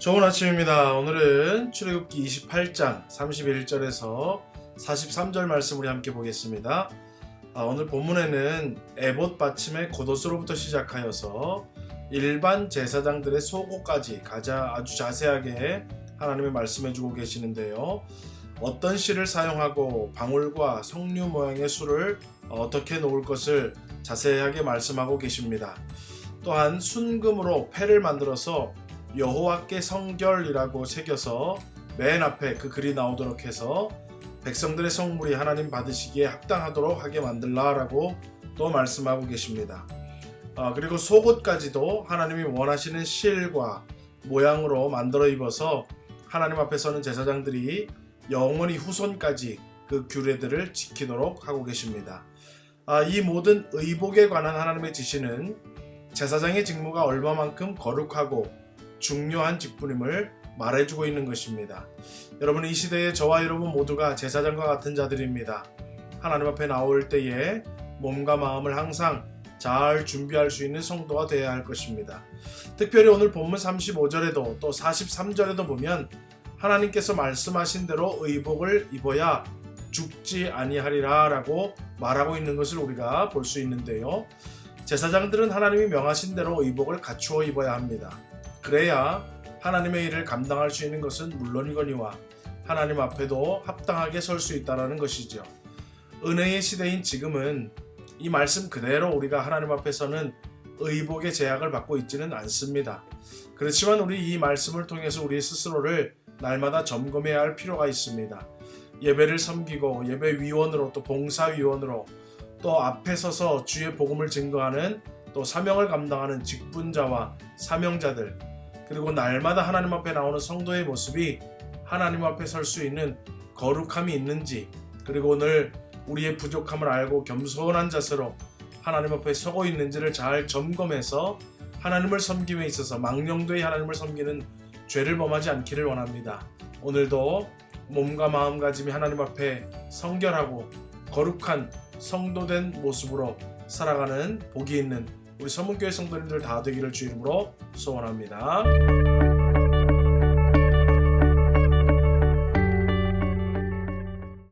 좋은 아침입니다. 오늘은 출애굽기 28장 31절에서 43절 말씀 우리 함께 보겠습니다. 아, 오늘 본문에는 에봇 받침의 겉옷으로부터 시작하여서 일반 제사장들의 속옷까지 가자 아주 자세하게 하나님의 말씀해주고 계시는데요. 어떤 실을 사용하고 방울과 석류 모양의 술을 어떻게 놓을 것을 자세하게 말씀하고 계십니다. 또한 순금으로 패를 만들어서 여호와께 성결이라고 새겨서 맨 앞에 그 글이 나오도록 해서 백성들의 성물이 하나님 받으시기에 합당하도록 하게 만들라라고 또 말씀하고 계십니다. 아, 그리고 속옷까지도 하나님이 원하시는 실과 모양으로 만들어 입어서 하나님 앞에 서는 제사장들이 영원히 후손까지 그 규례들을 지키도록 하고 계십니다. 아, 이 모든 의복에 관한 하나님의 지시는 제사장의 직무가 얼마만큼 거룩하고 중요한 직분임을 말해주고 있는 것입니다. 여러분 이 시대에 저와 여러분 모두가 제사장과 같은 자들입니다. 하나님 앞에 나올 때에 몸과 마음을 항상 잘 준비할 수 있는 성도가 되어야 할 것입니다. 특별히 오늘 본문 35절에도 또 43절에도 보면 하나님께서 말씀하신 대로 의복을 입어야 죽지 아니하리라라고 말하고 있는 것을 우리가 볼 수 있는데요. 제사장들은 하나님이 명하신 대로 의복을 갖추어 입어야 합니다. 그래야 하나님의 일을 감당할 수 있는 것은 물론이거니와 하나님 앞에도 합당하게 설 수 있다는 것이죠. 은혜의 시대인 지금은 이 말씀 그대로 우리가 하나님 앞에서는 의복의 제약을 받고 있지는 않습니다. 그렇지만 우리 이 말씀을 통해서 우리 스스로를 날마다 점검해야 할 필요가 있습니다. 예배를 섬기고 예배 위원으로 또 봉사 위원으로 또 앞에 서서 주의 복음을 증거하는 또 사명을 감당하는 직분자와 사명자들 그리고 날마다 하나님 앞에 나오는 성도의 모습이 하나님 앞에 설 수 있는 거룩함이 있는지 그리고 오늘 우리의 부족함을 알고 겸손한 자세로 하나님 앞에 서고 있는지를 잘 점검해서 하나님을 섬김에 있어서 망령되이 하나님을 섬기는 죄를 범하지 않기를 원합니다. 오늘도 몸과 마음가짐이 하나님 앞에 성결하고 거룩한 성도된 모습으로 살아가는 복이 있는 우리 서문교회 성도님들 다 되기를 주이름으로 소원합니다.